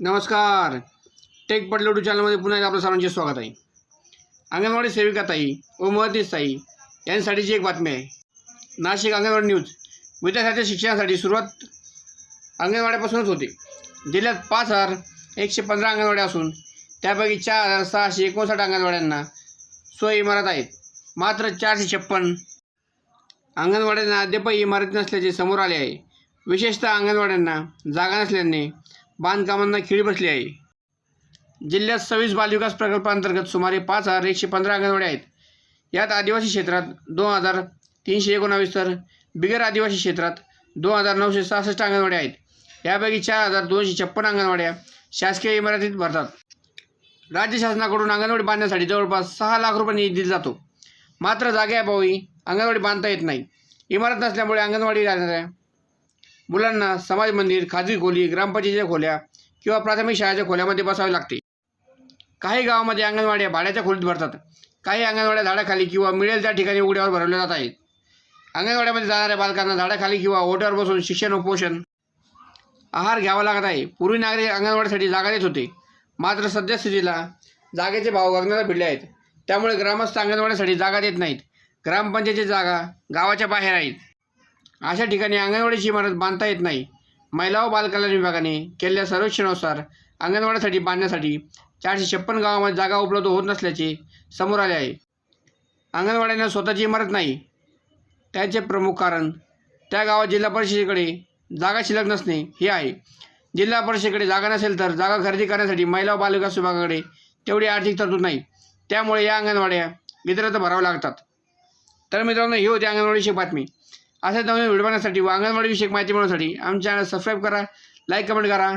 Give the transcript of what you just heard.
नमस्कार. टेक पडलोडू चॅनलमध्ये पुन्हा एकदा आपलं सर्वांचे स्वागत आहे. अंगणवाडी सेविका ताई व मदतीस ताई यांसाठीची एक बातमी आहे. नाशिक अंगणवाडी न्यूज. विद्यार्थ्यांच्या शिक्षणासाठी सुरुवात अंगणवाड्यापासूनच होते. जिल्ह्यात पाच हजार एकशे पंधरा अंगणवाड्या असून त्यापैकी चार हजार सहाशे एकोणसाठ अंगणवाड्यांना सोय इमारत आहेत. मात्र चारशे छप्पन अंगणवाड्यांना अद्यापही इमारत नसल्याचे समोर आले आहे. विशेषतः अंगणवाड्यांना जागा नसल्याने बांधकामांना खिळी बसली आहे. जिल्ह्यात सव्वीस बालविकास प्रकल्पांतर्गत सुमारे पाच हजार एकशे पंधरा अंगणवाड्या आहेत. यात आदिवासी क्षेत्रात दोन हजार तीनशे एकोणावीस तर बिगर आदिवासी क्षेत्रात दोन हजार नऊशे सहासष्ट अंगणवाड्या आहेत. यापैकी चार हजार दोनशे छप्पन अंगणवाड्या शासकीय इमारतीत भरतात. राज्य शासनाकडून अंगणवाडी बांधण्यासाठी जवळपास सहा लाख रुपये निधी दिला जातो. मात्र जागेअभावी अंगणवाडी बांधता येत नाही. इमारत नसल्यामुळे अंगणवाडी राहणाऱ्या मुलांना समाज मंदिर खाजगी खोली ग्रामपंचायतीच्या खोल्या किंवा प्राथमिक शाळेच्या खोल्यामध्ये बसावे लागते. काही गावामध्ये अंगणवाड्या भाड्याच्या खोलीत भरतात. काही अंगणवाड्या झाडाखाली किंवा मिळेल त्या ठिकाणी उघड्यावर भरवल्या जात आहेत. अंगणवाड्यामध्ये जाणाऱ्या बालकांना झाडाखाली किंवा ओट्यावर बसून शिक्षण व पोषण आहार घ्यावा लागत आहे. पूर्वी नागरिक अंगणवाडीसाठी जागा देत होते. मात्र सध्या स्थितीला जागेचे भाव गगनाला भिडले आहेत. त्यामुळे ग्रामस्थ अंगणवाडीसाठी जागा देत नाहीत. ग्रामपंचायतीची जागा गावाच्या बाहेर आहेत. अशा ठिकाणी अंगणवाडीची इमारत बांधता येत नाही. महिला व बालकल्याण विभागाने केलेल्या सर्वेक्षणानुसार अंगणवाडीसाठी बांधण्यासाठी चारशे छप्पन गावामध्ये जागा उपलब्ध होत नसल्याचे समोर आले आहे. अंगणवाड्यांना स्वतःची इमारत नाही. त्याचे प्रमुख कारण त्या गावात जिल्हा परिषदेकडे जागा शिल्लक नसणे हे आहे. जिल्हा परिषदेकडे जागा नसेल तर जागा खरेदी करण्यासाठी महिला व बालविकास विभागाकडे तेवढी आर्थिक तरतूद नाही. त्यामुळे या अंगणवाड्या इतरत्र भराव्या लागतात. तर मित्रांनो ही होती अंगणवाडीची बातमी. असे नवीन व्हिडिओ बनवण्यासाठी व विषयक माहिती मिळवण्यासाठी आमच्या चॅनल सबस्क्राईब करा लाईक कमेंट करा.